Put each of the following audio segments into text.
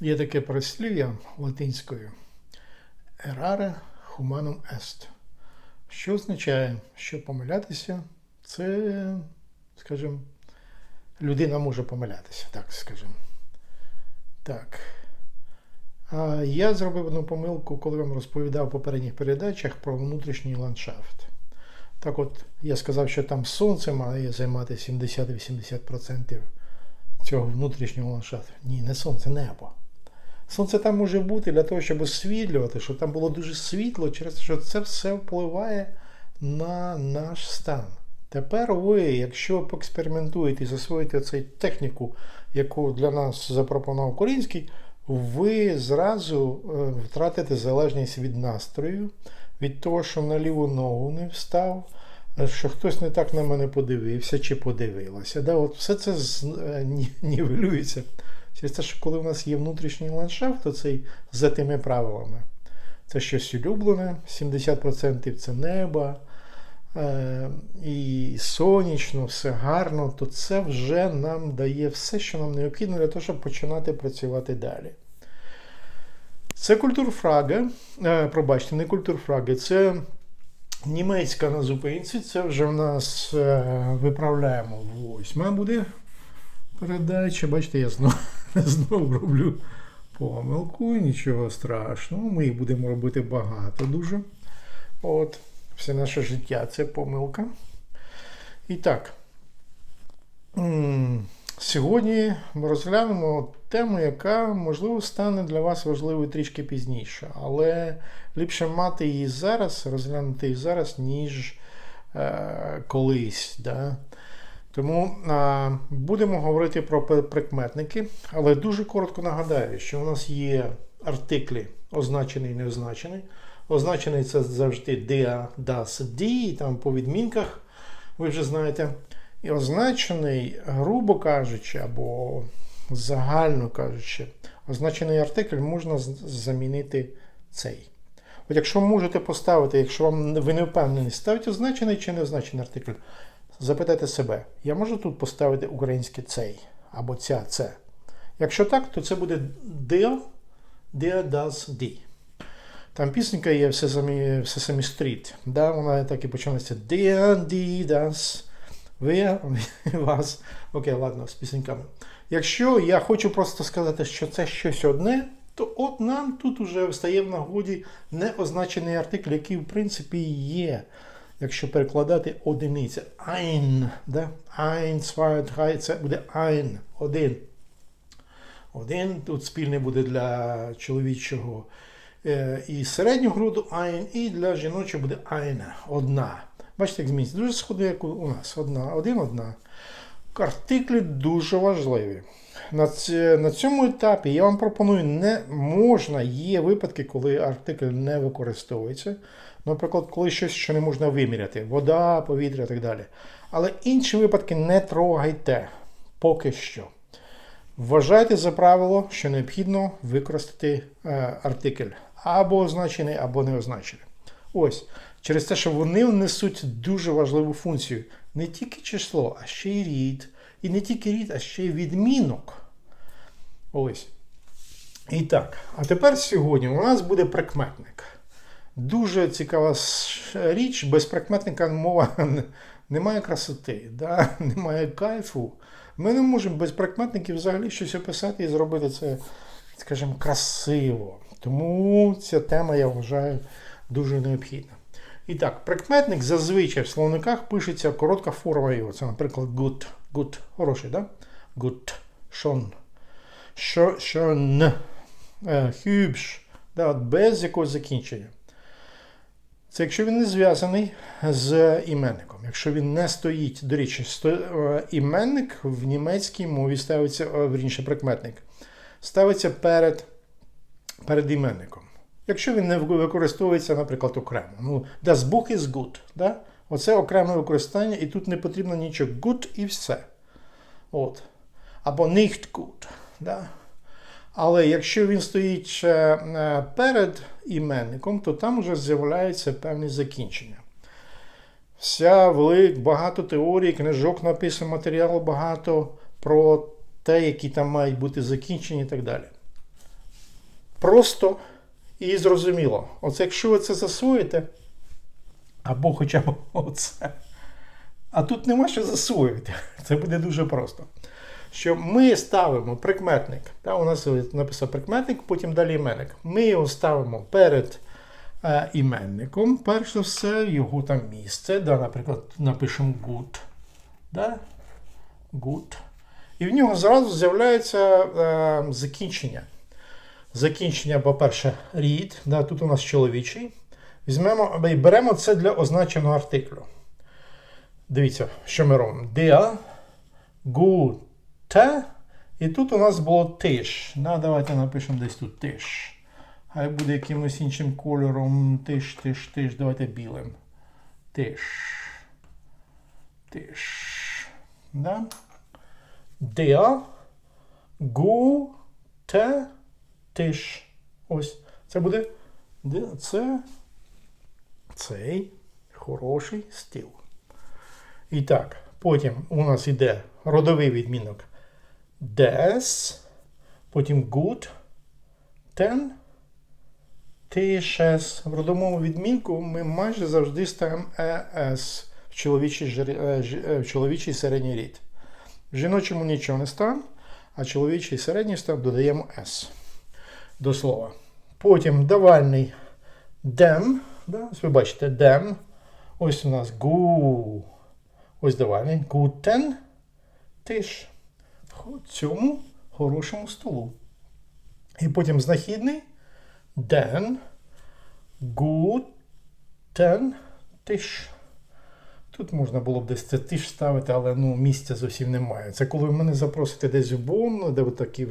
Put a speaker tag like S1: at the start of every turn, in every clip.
S1: Є таке прислів'я латинською errare humanum est, що означає, що помилятися це, скажімо, людина може помилятися, так скажімо. Так. Я зробив одну помилку, коли вам розповідав в попередніх передачах про внутрішній ландшафт. Так от, я сказав, що там сонце має займати 70-80% цього внутрішнього ландшафту. Ні, не сонце, небо. Сонце там може бути для того, щоб освітлювати, щоб там було дуже світло, через те, що це все впливає на наш стан. Тепер ви, якщо поекспериментуєте і засвоїте цю техніку, яку для нас запропонував Корінський, ви зразу е, втратите залежність від настрою, від того, що на ліву ногу не встав, е, що хтось не так на мене подивився чи подивилася. Да? От Все це е, ні- нівелюється. Через те, що коли у нас є внутрішній ландшафт, то цей за тими правилами. Це щось улюблене, 70% це небо, е, і сонячно, все гарно, то це вже нам дає все, що нам необхідно для того, щоб починати працювати далі. Це культурфраге, е, пробачте, не культурфраге, це німецька на зупинці, це вже в нас е, виправляємо восьма буде передача. Бачите, я знову, знову роблю помилку, нічого страшного. Ми їх будемо робити багато дуже. От, все наше життя це помилка. І так. Сьогодні ми розглянемо тему, яка, можливо, стане для вас важливою трішки пізніше. Але ліпше мати її зараз, розглянути її зараз, ніж е, колись. Да? Тому а, будемо говорити про прикметники, але дуже коротко нагадаю, що у нас є артиклі означений і неозначений. Означений це завжди der, das, die, там по відмінках, ви вже знаєте. І означений, грубо кажучи, або загально кажучи, означений артикль можна замінити цей. От якщо можете поставити, якщо вам ви не впевнені, ставить означений чи неозначений артикль, запитайте себе, я можу тут поставити українське цей або ця це. Якщо так, то це буде der, der, das, die. Там пісенька є все самі, все самі стріт. Да? Вона так і починається der, die, das, wer, was. Окей, ладно, з пісеньками. Якщо я хочу просто сказати, що це щось одне, то от нам тут уже встає в нагоді неозначений артикль, який в принципі є. Якщо перекладати одиниця. Ein, да? Ein, zwei, drei, це буде ein, один. Один тут спільний буде для чоловічого е, і середнього роду ein, і для жіночого буде eine, одна. Бачите, як зміниться. Дуже сходи, як у- нас. Одна, один, одна. Артиклі дуже важливі. На, на цьому етапі я вам пропоную, не можна, є випадки, коли артикль не використовується. Наприклад, коли щось, що не можна виміряти, вода, повітря і так далі. Але інші випадки не трогайте поки що. Вважайте за правило, що необхідно використати е, артикль або означений, або не означений. Ось, через те, що вони несуть дуже важливу функцію. Не тільки число, а ще й рід. І не тільки рід, а ще й відмінок. Ось. І так, а тепер сьогодні у нас буде прикметник. Дуже цікава річ, без прикметника мова немає красоти, да? немає кайфу. Ми не можемо без прикметників взагалі щось описати і зробити це, скажімо, красиво. Тому ця тема, я вважаю, дуже необхідна. І так, прикметник зазвичай в словниках пишеться коротка форма його. Це, наприклад, good. Good. Хороший, да? Good. Schon. Е, hübsch. Да, без якогось закінчення. Це якщо він не зв'язаний з іменником. Якщо він не стоїть, до речі, сто, е, іменник в німецькій мові ставиться, е, вірніше, прикметник, ставиться перед, перед іменником. Якщо він не використовується, наприклад, окремо. Ну, das Buch is good. Да? Оце окреме використання, і тут не потрібно нічого. Good і все. От. Або nicht gut. Да? Але якщо він стоїть е, перед іменником, то там вже з'являються певні закінчення. Вся велик, багато теорій, книжок написано, матеріалу багато про те, які там мають бути закінчені і так далі. просто і зрозуміло. Оце якщо ви це засвоїте, або хоча б оце. А тут нема що засвоїти. Це буде дуже просто. Що ми ставимо прикметник. Та, у нас написав прикметник, потім далі іменник. Ми його ставимо перед е, іменником. Перш за все, його там місце. Да, Наприклад, напишемо good. Да? Good. І в нього зразу з'являється е, закінчення. Закінчення, по-перше, read. Да, Тут у нас чоловічий. Візьмемо, і беремо це для означеного артиклю. Дивіться, що ми робимо. Der, gute. І тут у нас було тиш. Да, давайте напишемо десь тут тиш. Хай буде якимось іншим кольором. Тиш, тиш, тиш. Давайте білим. Тиш. Тиш. Да? Der, gute, тиш. Ось. Це буде. Це цей хороший стил. І так, потім у нас йде родовий відмінок des, потім good, ten, tishes. В родовому відмінку ми майже завжди ставимо es в чоловічий, е, е, в чоловічий середній рід. В жіночому нічого не ставимо, а чоловічий середній став додаємо s до слова. Потім давальний dem. Да? Ось ви бачите dem. Ось у нас гу. Ось давальний. Guten Tisch. Цьому хорошому столу. І потім знахідний den guten Tisch. Тут можна було б десь це тиш ставити, але ну, місця зовсім немає. Це коли мене запросите десь в Бонн, де такий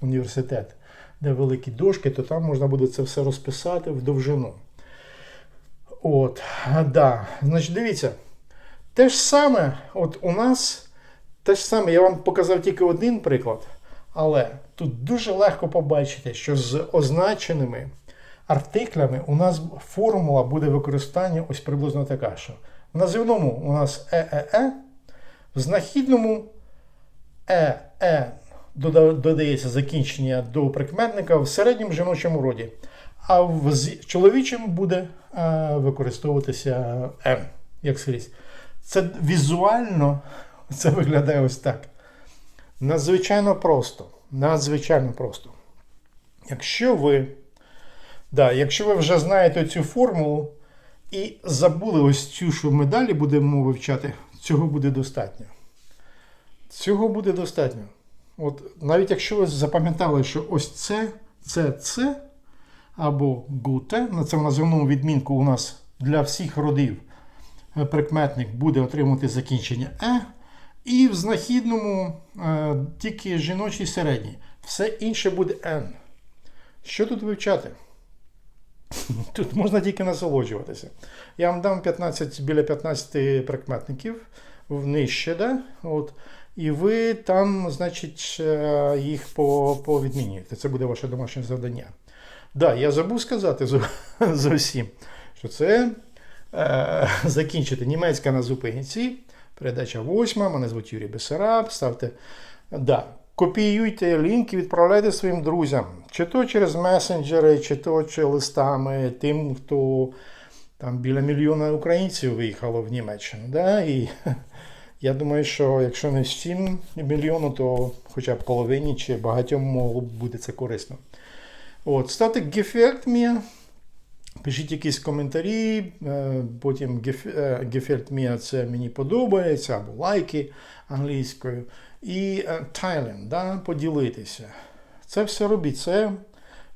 S1: університет, де великі дошки, то там можна буде це все розписати в довжину. От, да. Значить, дивіться. Те ж саме, от у нас те ж саме, я вам показав тільки один приклад, але тут дуже легко побачити, що з означеними артиклями у нас формула буде використання ось приблизно така, що в називному у нас ЕЕЕ, в знахідному ЕЕ додається закінчення до прикметника в середньому жіночому роді, а в чоловічому буде е, використовуватися М, як скрізь. Це візуально це виглядає ось так. Надзвичайно просто. Надзвичайно просто. Якщо ви, да, якщо ви вже знаєте цю формулу і забули ось цю, що ми далі будемо вивчати, цього буде достатньо. Цього буде достатньо. От навіть якщо ви запам'ятали, що ось це, це, це, або гуте, на це в називному відмінку у нас для всіх родів е, прикметник буде отримувати закінчення е, і в знахідному е, тільки жіночий середній. Все інше буде n. Що тут вивчати? Тут можна тільки насолоджуватися. Я вам дам 15, біля 15 прикметників нижче, да? От. і ви там, значить, е, їх по- повідмінюєте. Це буде ваше домашнє завдання. Да, я забув сказати з усім, що це е, закінчити німецька на зупинці. Передача восьма. Мене звуть Юрій Бесараб. Ставте. Да. Копіюйте лінки, відправляйте своїм друзям. Чи то через месенджери, чи то чи листами, тим, хто там біля мільйона українців виїхало в Німеччину. Да? І я думаю, що якщо не всім мільйону, то хоча б половині чи багатьом могло б бути це корисно. От, ставте gefällt mir, пишіть якісь коментарі, е, потім е, gefällt mir це мені подобається, або лайки англійською. І е, teilen, да, поділитися. Це все робіть. Це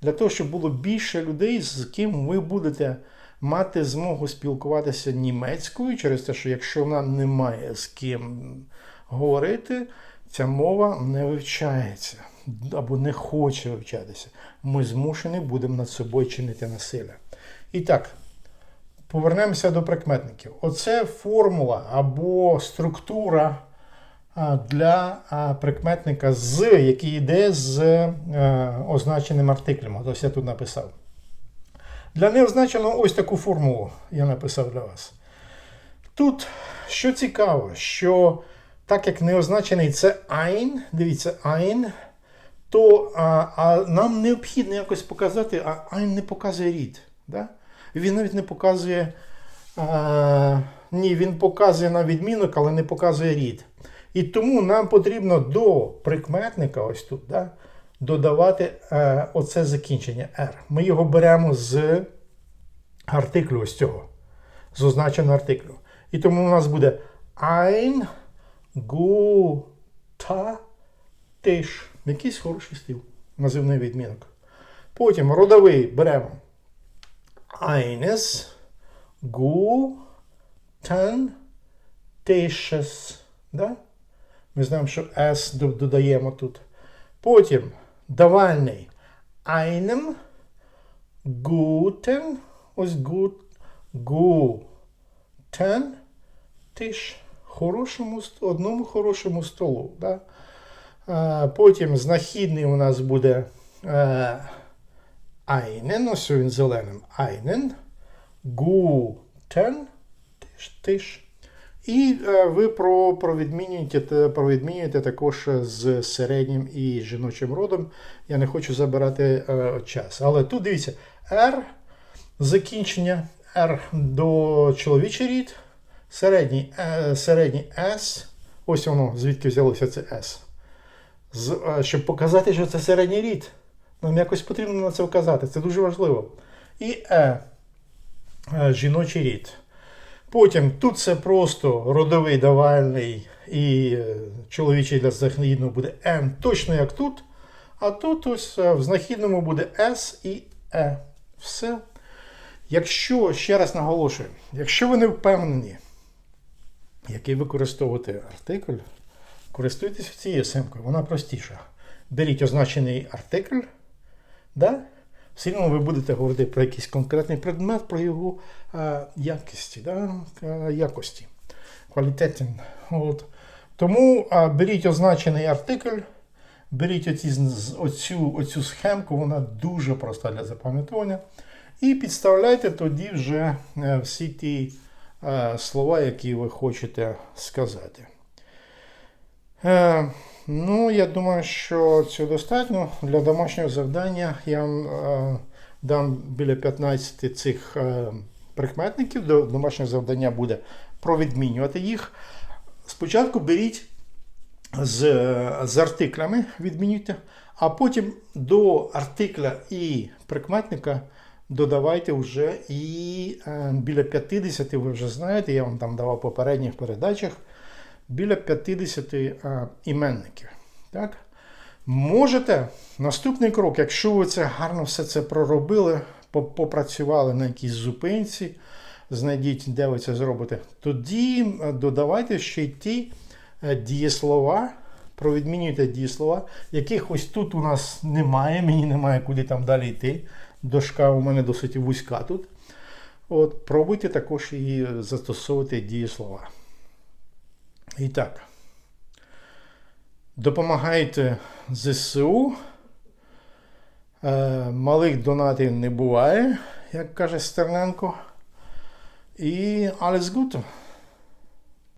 S1: для того, щоб було більше людей, з ким ви будете мати змогу спілкуватися німецькою, через те, що якщо вона не має з ким говорити, ця мова не вивчається або не хоче вивчатися. Ми змушені будемо над собою чинити насилля. І так, повернемося до прикметників. Оце формула або структура для прикметника з, який йде з е, означеним артиклем. Ось я тут написав. Для неозначеного ось таку формулу я написав для вас. Тут, що цікаво, що так як неозначений це ein, дивіться, ein, то а, а нам необхідно якось показати, а, він не показує рід. Да? Він навіть не показує. А, ні, він показує на відмінок, але не показує рід. І тому нам потрібно до прикметника, ось тут, да, додавати е, оце закінчення R. Ми його беремо з артиклю ось цього, з означеного артиклю. І тому у нас буде ein guter Tisch. Якийсь хороший стіл. Називний відмінок. Потім родовий беремо eines guten. Да? Ми знаємо, що S додаємо тут. Потім давальний einem guten, ось gut, guten Tisch. Хорошому, одному хорошому столу. Да? Потім знахідний у нас буде е, einen, ось він зеленим. Einen, guten Tisch. Tisch. І е, ви про, провідмінюєте, те- провідмінюєте також з середнім і жіночим родом. Я не хочу забирати е, час. Але тут дивіться, R закінчення R до чоловічий рід, середній, е, середній S. Ось воно, звідки взялося це S. З, е, щоб показати, що це середній рід. Нам якось потрібно на це вказати. Це дуже важливо. І E, е, жіночий рід. Потім тут це просто родовий давальний і е, чоловічий для знахідного буде N, точно як тут. А тут ось е, в знахідному буде S і E. Все. Якщо, ще раз наголошую, якщо ви не впевнені, який використовувати артикль, користуйтесь цією семкою, вона простіша. Беріть означений артикль, да? все одно ви будете говорити про якийсь конкретний предмет, про його е, якості, да? е, якості. От. Тому е, беріть означений артикль, беріть оці, оцю, оцю схемку, вона дуже проста для запам'ятовування. І підставляйте тоді вже всі ті е, слова, які ви хочете сказати. Е, ну, я думаю, що цього достатньо. Для домашнього завдання я вам е, дам біля 15 цих е, прикметників. До домашнього завдання буде провідмінювати їх. Спочатку беріть з, з артиклями, відмінюйте, а потім до артикля і прикметника додавайте вже і е, біля 50, ви вже знаєте, я вам там давав попередніх передачах, біля 50 е, іменників. Так? Можете наступний крок, якщо ви це гарно все це проробили, попрацювали на якійсь зупинці, знайдіть, де ви це зробите, тоді е, додавайте ще й ті е, дієслова, провідмінюйте дієслова, яких ось тут у нас немає, мені немає куди там далі йти. Дошка у мене досить вузька тут. От, пробуйте також і застосовувати дієслова. І так. Допомагайте ЗСУ. Е, малих донатів не буває, як каже Стерненко. І alles Gute!